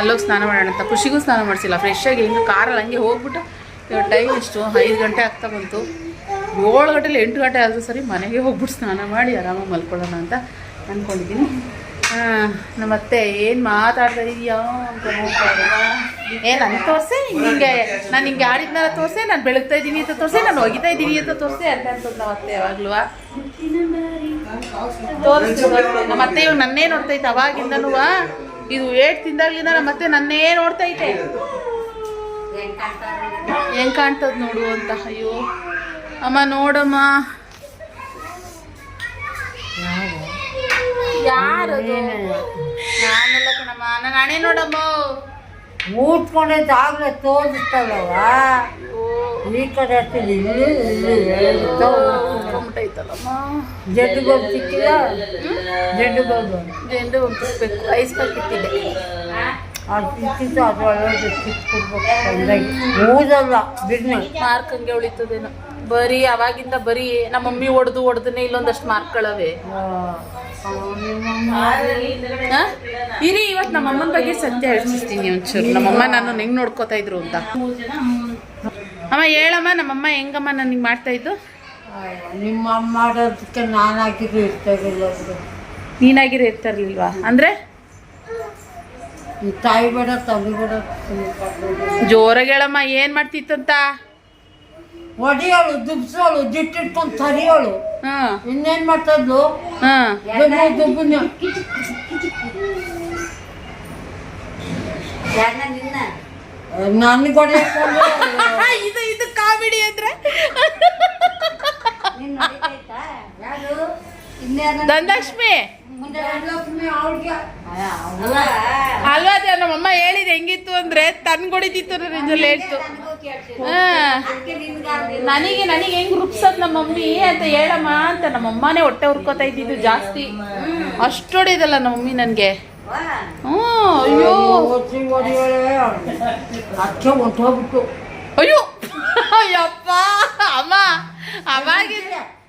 ಅಲ್ಲೋಗಿ ಸ್ನಾನ ಮಾಡೋಣ ಅಂತ. ಖುಷಿಗೂ ಸ್ನಾನ ಮಾಡಿಸಿಲ್ಲ. ಫ್ರೆಶ್ಶಾಗಿ ಹಿಂಗೆ ಕಾರಲ್ಲಿ ಹಂಗೆ ಹೋಗ್ಬಿಟ್ಟು ಇವಾಗ ಟೈಮ್ ಎಷ್ಟು? ಐದು ಗಂಟೆ ಆಗ್ತಾ ಬಂತು. ಏಳು ಗಂಟೆಲಿ ಎಂಟು ಗಂಟೆ ಆದರೂ ಸರಿ ಮನೆಗೆ ಹೋಗ್ಬಿಟ್ಟು ಸ್ನಾನ ಮಾಡಿ ಆರಾಮಾಗಿ ಮಲ್ಕೊಳ್ಳೋಣ ಅಂತ ಅಂದ್ಕೊಂಡಿದ್ದೀನಿ ನಮ್ಮ ಅತ್ತೆ ಏನು ಮಾತಾಡ್ತಾ ಇದೆಯೋ ಅಂತ ನೋಡ್ತಾ. ಏ ನನಗೆ ತೋರಿಸೆ ಹಿಂಗೆ ನಾನು ಹಿಂಗೆ ಆಡಿದ್ನಾರ ತೋರಿಸೆ, ನಾನು ಬೆಳಗ್ತಾ ಇದ್ದೀನಿ ಅಂತ ತೋರಿಸೆ, ನಾನು ಒಗಿತಾ ಇದ್ದೀನಿ ಅಂತ ತೋರಿಸೆ, ಅಂತ ಅಂತದ್ದು ನಮ್ಮ ಅತ್ತೆ ಯಾವಾಗ್ಲೂ. ತೋರಿಸ್ತು ನಮ್ಮ ಅತ್ತೆ ಇವಾಗ ನನ್ನೇ ನೋಡ್ತಾ ಇತ್ತು ಅವಾಗಿಂದನೂ. ಇದು ಏಟ್ ತಿಂದಾಗ್ಲಿಂದ ನಮ್ಮ ಅತ್ತೆ ನನ್ನೇ ನೋಡ್ತೈತೆ ಹೆಂಗೆ ಕಾಣ್ತದ ನೋಡು ಅಂತ, ಅಯ್ಯೋ. ಅಮ್ಮ, ನೋಡಮ್ಮ. ಯಾರದು ನಾನೆಲ್ಲ ಕಣಮ್ಮ. ನನ್ನ ಹಣೆ ನೋಡಮ್ಮ. ಊದ್ಕೊಂಡಿದ್ದಾಗಲೇ ತೋರಿಸ್ತಲ್ಲವ ಈ ಕಡೆ ಇಲ್ಲಿ ಇಲ್ಲಿ ಜಡ್ಡು ಗೋಬ್ ಸಿಕ್ಕಿಲ್ಲ? ಜಡ್ಡು ಗೋಬ್. ಜೆಂಡು ಒಪ್ಪಿಸ್ಬೇಕು ಐಸ್ ಇಟ್ಟಿದ್ದೆ ಅದು ಸಿಕ್ಕಿತ್ತು ಅದು ಸಿಕ್ಕಿರ್ಬೇಕು ಬಂದಾಗಿ ಊದಲ್ಲ ಬಿಡ್ನೆ ಮಾರ್ಕ್ ಹಂಗೆ ಉಳಿತದೇನೋ. ಬರೀ ಅವಾಗಿಂದ ಬರೀ ನಮ್ಮ ಮಮ್ಮಿ ಹೊಡೆದು ಹೊಡೆದನೆ ಇಲ್ಲೊಂದಷ್ಟು ಮಾರ್ಕ್ಗಳವೆ? ಇರಿ ಇವತ್ತು ನಮ್ಮ ಅಮ್ಮನ ಬಗ್ಗೆ ಸತ್ಯ ಹೇಳ್ತಿರ್ತೀನಿ ಒಂಚೂರು. ನಮ್ಮಮ್ಮ ನಾನು ಹೆಂಗ್ ನೋಡ್ಕೋತಾ ಇದ್ರು ಅಂತ. ಅಮ್ಮ ಹೇಳಮ್ಮ ನಮ್ಮಮ್ಮ ಹೆಂಗಮ್ಮ ನನಗೆ ಮಾಡ್ತಾ ಇದ್ದು? ನಿಮ್ಮ ಅಮ್ಮ ಮಾಡೋದಕ್ಕೆ ನಾನು ಇರ್ತಾ ಇರಲಿಲ್ಲ. ನೀನಾಗಿರೋ ಇರ್ತಾ ಇರ್ಲಿಲ್ವಾ? ಅಂದ್ರೆ? ಈ ತಾಯಿ ಬೇಡ ತಂದೆ ಬೇಡ ಜೋರಾಗಿ ಹೇಳಮ್ಮ ಏನ್ ಮಾಡ್ತಿತ್ತಂತ? ಒಡಿಯೋಳು ದುಬ್ಸೋಳು ಜಿಟ್ಟಿಟ್ಕೊಂಡು ತರಿಯೋಳು. ಹಾ. ಇನ್ನೇನ್ ಮಾಡ್ತದ್ಲು? ಹಾ. ದುಬ್ಬು ದುಬ್ಬುನ ಹೊಡೆಯಕೊಂಡು ಇದು ಇದು ಕಾಮಿಡಿ ಅಂದ್ರೆ? ಧನಲಕ್ಷ್ಮಿ. ಅಲ್ವಾ? ಅದೇ ನಮ್ಮಮ್ಮ ಹೇಳಿದ ಹೆಂಗಿತ್ತು ಅಂದ್ರೆ ತನ್ಗೊಡಿದಿತ್ತು ನಿಜಲ್ಲಿ ಹೇಳ್ತು. ನನಗೆ ನನಗೆ ಹೆಂಗ್ ರುಪ್ಸದ್ ನಮ್ಮ ಮಮ್ಮಿ ಅಂತ ಹೇಳಮ್ಮ ಅಂತ ನಮ್ಮಮ್ಮನೇ ಹೊಟ್ಟೆ ಹುರ್ಕೋತಾ ಇದ್ದಿದ್ದು ಜಾಸ್ತಿ. ಅಷ್ಟು ಹೊಡೆದಲ್ಲ ನಮ್ಮ ಮಮ್ಮಿ ನನಗೆ. ಹ್ಞೂ ಅಯ್ಯೋ. ಅಯ್ಯೋ. ಅಯ್ಯಪ್ಪ ಅಮ್ಮ ಅವಾಗ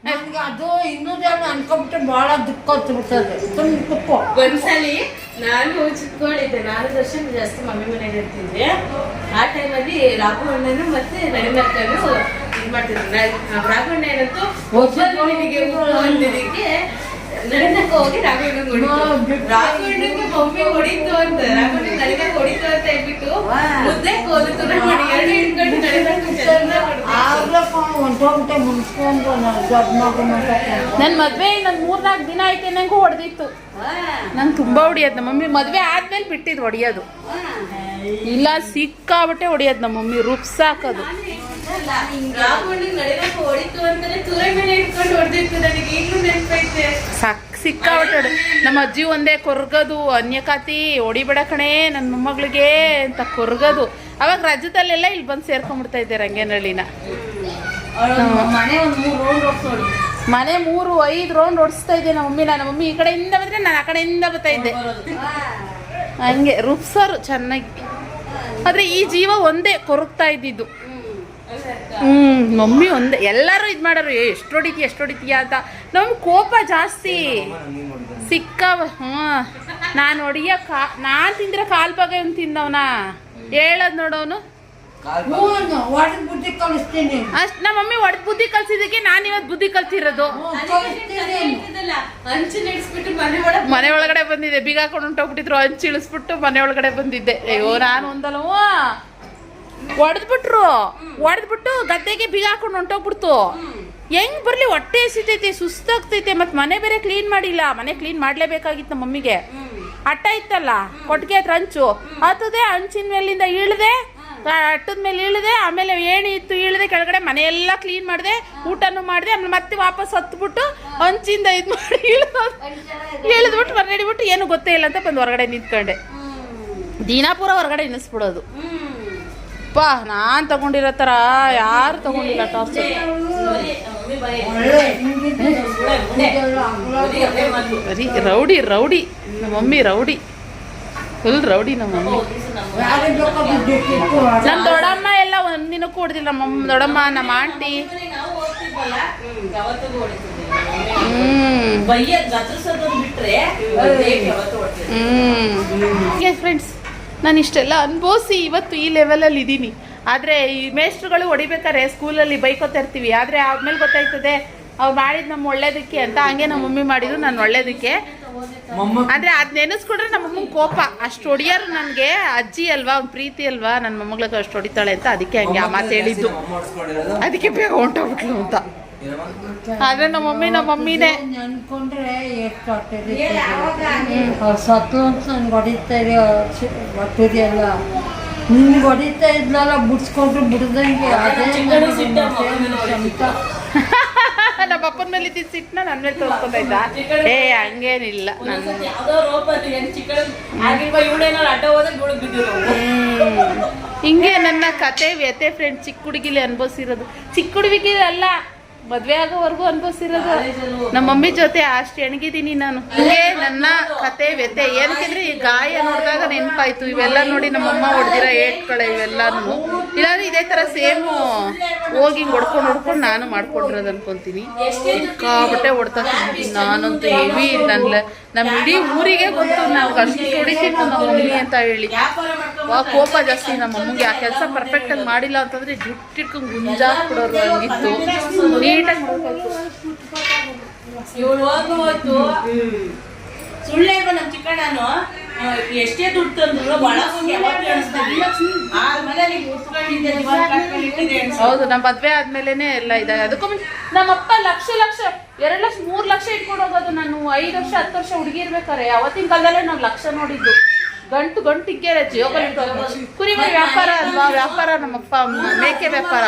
ನನ್ಗೆ ಅದು ಇನ್ನೊಂದೇನು ಅನ್ಕೊಂಬಿಟ್ಟು ಭಾಳ ದುಃಖ ಹತ್ಬಿಡ್ತದೆ ತುಂಬ ದುಃಖ ಒಂದ್ಸಲಿ ನಾನು ಚಿಕ್ಕವಳಿದ್ದೆ ನಾನು ದರ್ಶನ್ ಜಾಸ್ತಿ ಮಮ್ಮಿ ಮನೆಗೆ ಇರ್ತಿದ್ದೆ. ಆ ಟೈಮಲ್ಲಿ ರಾಘು ಅಣ್ಣನು ಮತ್ತೆ ನಳಿನಕ್ಕನು ಇದು ಮಾಡ್ತಿದ್ರು. ರಾಘವಣ್ಣ ರಾಘು ಅಣ್ಣ ಏನಂತೂ ಒಬ್ಬನಿಗೆ ಒಂದಿದಕ್ಕೆ ನಳಿನಕ್ಕ ಹೋಗಿ ರಾಘವಣ್ಣ ಅಣ್ಣನ ಹೊಡಿತು. ರಾಘು ಅಣ್ಣಗೆ ಮಮ್ಮಿ ಹೊಡಿತು ಅಂತ. ರಾಘವಣ್ಣ ಅಣ್ಣ ನಳಿನಕ್ಕ ಹೊಡಿತು ಅಂತ ಹೇಳ್ಬಿಟ್ಟು ಮುದ್ದೆ ಕೋಲಿತು ನೋಡಿ ಎರಡು ಹಿಡ್ಕೊಂಡು ನನ್ ಮದ್ವೆ ನನ್ ಮೂರ್ನಾಲ್ಕು ದಿನ ಐತೆ ನಂಗೂ ಹೊಡೆದಿತ್ತು. ನಂಗೆ ತುಂಬಾ ಹೊಡಿಯೋದು ನಮ್ಮ ಮಮ್ಮಿ ಮದ್ವೆ ಆದ್ಮೇಲೆ ಬಿಟ್ಟಿದ್ ಹೊಡಿಯೋದು. ಇಲ್ಲ ಸಿಕ್ಕಾಬಟ್ಟೆ ಹೊಡಿಯೋದು ನಮ್ಮ ಮಮ್ಮಿ ರುಬ್ಸಾಕೋದು. ಸಾಕ್ ಸಿಕ್ಕಾಬಟ್ಟೆ ನಮ್ಮ ಅಜ್ಜಿ ಒಂದೇ ಕೊರ್ಗೋದು ಅನ್ಯಕಾತಿ ಹೊಡಿಬೇಡ ಕಣೆ ನನ್ನ ಮೊಮ್ಮಗಳಿಗೆ ಅಂತ ಕೊರ್ಗದು. ಅವಾಗ ರಾಜ್ಯದಲ್ಲೆಲ್ಲ ಇಲ್ಲಿ ಬಂದು ಸೇರ್ಕೊಂಡ್ಬಿಡ್ತಾ ಇದ್ದೆ ರಂಗೇನಹಳ್ಳಿನ ಮನೆ ಮೂರು ಮನೆ ಐದು ರೌಂಡ್ ಓಡಿಸ್ತಾ ಇದ್ದೆ ನಮ್ಮ ಮಮ್ಮಿ ನನ್ನ ಮಮ್ಮಿ ಈ ಕಡೆಯಿಂದ ಬಂದ್ರೆ ನಾನು ಆ ಕಡೆಯಿಂದ ಬರ್ತಾ ಇದ್ದೆ. ಹಂಗೆ ರುಬ್ಸೋರು ಚೆನ್ನಾಗಿ. ಆದ್ರೆ ಈ ಜೀವ ಒಂದೇ ಕೊರಗ್ತಾ ಇದ್ದಿದ್ದು. ಹ್ಮ್ ಮಮ್ಮಿ ಒಂದೇ. ಎಲ್ಲರೂ ಇದು ಮಾಡೋರು ಎಷ್ಟು ಹೊಡಿತೀಯ ಎಷ್ಟು ಹೊಡಿತೀಯ ಅಂತ. ನಮ್ಗೆ ಕೋಪ ಜಾಸ್ತಿ. ಸಿಕ್ಕ ಹ್ಞೂ ನಾನು ಹೊಡಿಯ ಕಾ ನಾನು ತಿಂದ್ರೆ ಕಾಲ್ ಭಾಗ ತಿಂದವನಾ ಹೇಳದ್ ನೋಡೋನು? ಅಷ್ಟ್ ನಮ್ಮ ಮಮ್ಮಿ ಹೊಡೆದ್ ಬುದ್ಧಿ ಕಲ್ಸಿದಕ್ಕೆ ನಾನು ಇವತ್ತು ಬುದ್ಧಿ ಕಲ್ತಿರೋದು. ಮನೆ ಒಳಗೆ ಮನೆ ಒಳಗಡೆ ಬಂದಿದ್ದೆ. ಬೀಗ ಹಾಕೊಂಡು ಹೊಂಟೋಗ್ಬಿಟ್ಟಿದ್ರು ಹಂಚಿ ಇಳಿಸ್ಬಿಟ್ಟು ಮನೆ ಒಳಗಡೆ ಬಂದಿದ್ದೆ. ಅಯ್ಯೋ ನಾನು ಒಂದಲ್ವ ಒಡೆದ್ಬಿಟ್ರು. ಒಡೆದ್ಬಿಟ್ಟು ಗದ್ದೆಗೆ ಬೀಗ ಹಾಕೊಂಡು ಹೊಂಟೋಗ್ಬಿಡ್ತು ಹೆಂಗ್ ಬರ್ಲಿ ಹೊಟ್ಟೆ ಎಸಿತೈತೆ ಸುಸ್ತಾಗ್ತೈತೆ ಮತ್ ಮನೆ ಬೇರೆ ಕ್ಲೀನ್ ಮಾಡಿಲ್ಲ. ಮನೆ ಕ್ಲೀನ್ ಮಾಡ್ಲೇಬೇಕಾಗಿತ್ತು ನಮ್ಮ ಮಮ್ಮಿಗೆ. ಅಟ್ಟ ಇತ್ತಲ್ಲ ಕೊಟ್ಟಿಗೆ ಹತ್ರ ಹಂಚು ಹತ್ತದೆ ಹಂಚಿನ ಮೇಲಿಂದ ಇಳಿದೆ ಅಟ್ಟದ ಮೇಲೆ ಇಳಿದೆ, ಆಮೇಲೆ ಏಣಿ ಇತ್ತು ಇಳಿದೆ, ಕೆಳಗಡೆ ಮನೆಯೆಲ್ಲ ಕ್ಲೀನ್ ಮಾಡಿದೆ, ಊಟನೂ ಮಾಡಿದೆ, ಆಮೇಲೆ ಮತ್ತೆ ವಾಪಸ್ ಹತ್ಬಿಟ್ಟು ಹಂಚಿಂದ ಇದು ಮಾಡಿ ಇಳಿದು ಇಳಿದ್ಬಿಟ್ಟು ಹೊರಗಡೆ ಬಿಟ್ಟು ಏನು ಗೊತ್ತೇ ಇಲ್ಲ ಅಂತ ಬಂದು ಹೊರಗಡೆ ನಿಂತ್ಕೊಂಡೆ. ದಿನಾಪುರ ಹೊರಗಡೆ ಎನಿಸ್ಬಿಡೋದು ಪಾ ನಾನ್ ತಗೊಂಡಿರೋ ಥರ ಯಾರು ತಗೊಂಡಿಲ್ಲ ಟಾಸ್ ರೌಡಿ ರೌಡಿ ನಮ್ಮ ಮಮ್ಮಿ ರೌಡಿ. ಫುಲ್ ರೌಡಿ ನಮ್ಮ ಮಮ್ಮಿ ನಮ್ಮ ದೊಡ್ಡಮ್ಮ ಎಲ್ಲ ಒಂದಿನ ಹೊಡೆದಿಲ್ಲ ನಮ್ಮ ದೊಡ್ಡಮ್ಮ, ನಮ್ಮ ಆಂಟಿ. ಫ್ರೆಂಡ್ಸ್ ನಾನು ಇಷ್ಟೆಲ್ಲ ಅನುಭವಿಸಿ ಇವತ್ತು ಈ ಲೆವೆಲಲ್ಲಿ ಇದ್ದೀನಿ. ಆದರೆ ಈ ಮೇಸ್ಟ್ರುಗಳು ಹೊಡಿಬೇಕಾರೆ ಸ್ಕೂಲಲ್ಲಿ ಬೈಕೋತಾ ಇರ್ತೀವಿ. ಆದರೆ ಆದ್ಮೇಲೆ ಗೊತ್ತಾಯ್ತದೆ ಅವ್ರು ಮಾಡಿದ್ ನಮ್ಮ ಒಳ್ಳೇದಕ್ಕೆ ಅಂತ ಹಂಗೆ ನಮ್ಮ ಮಮ್ಮಿ ಮಾಡಿದ್ರು ನಾನು ಒಳ್ಳೇದಕ್ಕೆ. ಅಂದ್ರೆ ಅದ್ ನೆನೆಸ್ಕೊಂಡ್ರೆ ನಮ್ಮ ಮಮ್ಮ ಕೋಪ. ಅಷ್ಟು ಹೊಡಿಯಾರು ನನಗೆ ಅಜ್ಜಿ ಅಲ್ವಾ ಅವ್ನ ಪ್ರೀತಿ ಅಲ್ವಾ ನನ್ನ ಮೊಮ್ಮಗಳಿಗೆ ಅಷ್ಟು ಹೊಡಿತಾಳೆ ಅಂತ ಅದಕ್ಕೆ ಹಂಗೆ ಆ ಮಾತು ಹೇಳಿದ್ದು. ಅದಕ್ಕೆ ಬೇಗ ಹೊಂಟೋಗ್ಬಿಟ್ಲು ಅಂತ. ಆದ್ರೆ ನಮ್ಮ ಮಮ್ಮಿ ನಮ್ಮ ಮಮ್ಮಿನೇ. ಅನ್ಕೊಂಡ್ರೆ ಅಂತ ನನ್ಗೆ ಎಲ್ಲ ಹೊಡಿತಾ ಇದ್ಲಲ್ಲ ಬಿಡ್ಸ್ಕೊಂಡ್ರು ಬಿಡ್ದಂಗೆ. ಅದೇ ನಮ್ಮ ಅಪ್ಪನ ಮೇಲೆ ಇದ್ದಿದ್ದ ಸಿಟ್ಟನ್ನ ನನ್ನ ಮೇಲೆ ತೋರಿಸ್ಕೊತಾ ಇದ್ದ. ಏ ಹಂಗೇನಿಲ್ಲ. ನಾನು. ಹಿಂಗೆ ನನ್ನ ಕತೆ ವ್ಯತೆ ಫ್ರೆಂಡ್ ಚಿಕ್ಕ ಹುಡುಗಿಲಿ ಅನ್ಭವಿಸಿರೋದು. ಚಿಕ್ಕ ಹುಡುಗಿಲಿ ಅಲ್ಲ ಮದ್ವೆ ಆಗೋವರೆಗೂ ಅನ್ಭವಿಸಿರೋದು. ನಮ್ಮ ಮಮ್ಮಿ ಜೊತೆ ಅಷ್ಟು ಎಣಗಿದ್ದೀನಿ ನಾನು. ನನ್ನ ಕತೆ ವ್ಯತೆ ಏನಕ್ಕೆಂದ್ರೆ ಈ ಗಾಯ ನೋಡಿದಾಗ ನೆನಪಾಯ್ತು. ಇವೆಲ್ಲ ನೋಡಿ ನಮ್ಮಮ್ಮ ಹೊಡೆದಿರೋ ಏಟ್ಗಳ ಇವೆಲ್ಲಾನು. ಇಲ್ಲಾಂದ್ರೆ ಇದೇ ತರ ಸೇಮ್ ಹೋಗಿ ಹೊಡ್ಕೊಂಡು ಹೊಡ್ಕೊಂಡು ನಾನು ಮಾಡ್ಕೊಂಡಿರೋದು ಅನ್ಕೊಂತೀನಿ. ಸಿಕ್ಕಾಪಟ್ಟೆ ಹೊಡ್ತಾ ತಿಂತೀನಿ ನಾನಂತೂ ಹೆವಿ ನನ್ನ ನಮ್ಮ ಇಡೀ ಊರಿಗೆ ಗೊತ್ತು ನಾವು ಅಷ್ಟು ಹೊಡಿತಿತ್ತು ನಮ್ಮ ಮಮ್ಮಿ ಅಂತ ಹೇಳಿ. ವಾ, ಕೋಪ ಜಾಸ್ತಿ ನಮ್ಮ ಮಮ್ಮಿಗೆ ಆ ಕೆಲಸ ಪರ್ಫೆಕ್ಟ್ ಆಗಿ ಮಾಡಿಲ್ಲ ಅಂತಂದ್ರೆ ಜುಟ್ಟಿಟ್ಕೊಂಡು ಗುಂಜಾಕ್ಬಿಡೋರು ಹಂಗಿತ್ತು. ನೀಟಾಗಿ ಇವಳು ಸುಳ್ಳೆ ನಮ್ಮ ಚಿಕ್ಕಣ್ಣನು. ಎಷ್ಟೇ ದುಡ್ಡು ತಂದ್ರು. ಹೌದು ನಮ್ಮ ಮದ್ವೆ ಆದ್ಮೇಲೆನೆ ಎಲ್ಲ ಇದೆ ಅದಕ್ಕೂ ನಮ್ಮ ಅಪ್ಪ ಲಕ್ಷ ಲಕ್ಷ ಎರಡು ಲಕ್ಷ ಮೂರ್ ಲಕ್ಷ ಇಟ್ಕೊಂಡು ಹೋಗೋದು. ನಾನು ಐದು ವರ್ಷ ಹತ್ತು ವರ್ಷ ಹುಡುಗಿ ಇರ್ಬೇಕಾರೆ ಅವತ್ತಿನ ಕಾಲದಲ್ಲೇ ನಾವು ಲಕ್ಷ ನೋಡಿದ್ದು. ಗಂಟು ಗಂಟು ಜೋಬಲ್ ಕುರಿ ವ್ಯಾಪಾರ ಅಲ್ವಾ ವ್ಯಾಪಾರ ನಮ್ಮಪ್ಪ ಮೇಕೆ ವ್ಯಾಪಾರ.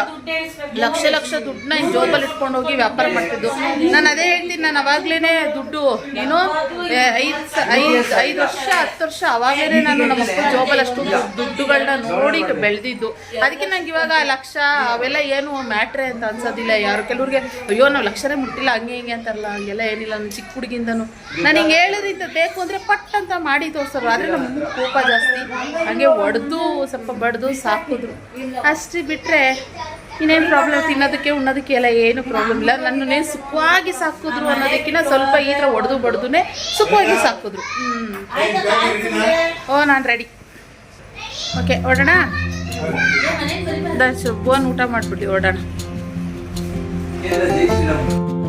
ಲಕ್ಷ ಲಕ್ಷ ದುಡ್ಡನ್ನ ಜೋಬಲ್ಲಿ ಇಟ್ಕೊಂಡು ಹೋಗಿ ವ್ಯಾಪಾರ ಮಾಡ್ತಿದ್ದು. ನಾನು ಅದೇ ಹೇಳ್ತೀನಿ, ನಾನು ಅವಾಗ್ಲೇ ದುಡ್ಡು ಏನು ಐದು ಐದು ಐದು ವರ್ಷ, ಹತ್ತು ವರ್ಷ ಅವಾಗಲೇ ನಾನು ನಮ್ಮಪ್ಪ ಜೋಬಲ್ಲಿ ಅಷ್ಟು ದುಡ್ಡುಗಳನ್ನ ನೋಡಿ ಬೆಳೆದಿದ್ದು. ಅದಕ್ಕೆ ನಂಗೆ ಇವಾಗ ಲಕ್ಷ, ಅವೆಲ್ಲ ಏನು ಮ್ಯಾಟ್ರೆ ಅಂತ ಅನ್ಸೋದಿಲ್ಲ. ಯಾರು ಕೆಲವ್ರಿಗೆ, ಅಯ್ಯೋ, ನಾವು ಲಕ್ಷನೇ ಮುಟ್ಟಿಲ್ಲ, ಹಂಗೆ ಹಿಂಗೆ ಅಂತಾರಲ್ಲ, ಹಂಗೆಲ್ಲ ಏನಿಲ್ಲ, ನಾನು ಚಿಕ್ಕ ಹುಡುಗಿಂದನು. ನಾನು ಹಿಂಗೆ ಹೇಳಿದ್ರಿಂದ ಬೇಕು ಅಂದರೆ ಪಟ್ ಅಂತ ಮಾಡಿ ತೋರಿಸೋರು. ಆದರೆ ನಮ್ಮ ಕೋಪ ಜಾಸ್ತಿ. ಹಾಗೆ ಒಡೆದು, ಸ್ವಲ್ಪ ಬಡ್ದು ಸಾಕಿದ್ರು ಅಷ್ಟು ಬಿಟ್ಟರೆ ಇನ್ನೇನು ಪ್ರಾಬ್ಲಮ್ ತಿನ್ನೋದಕ್ಕೆ, ಉಣ್ಣೋದಕ್ಕೆ ಎಲ್ಲ ಏನು ಪ್ರಾಬ್ಲಮ್ ಇಲ್ಲ. ನನ್ನನ್ನೇ ಸುಖವಾಗಿ ಸಾಕಿದ್ರು ಅನ್ನೋದಕ್ಕಿಂತ ಸ್ವಲ್ಪ ಈ ಥರ ಒಡೆದು, ಬಡ್ದುನೇ ಸುಖವಾಗಿ ಸಾಕಿದ್ರು. ಹ್ಞೂ ಓ, ನಾನು ರೆಡಿ ಓಕೆ ಹೊಡೋಣ ಬೋನ್ ಊಟ ಜೈ ಶ್ರೀರಾಮ್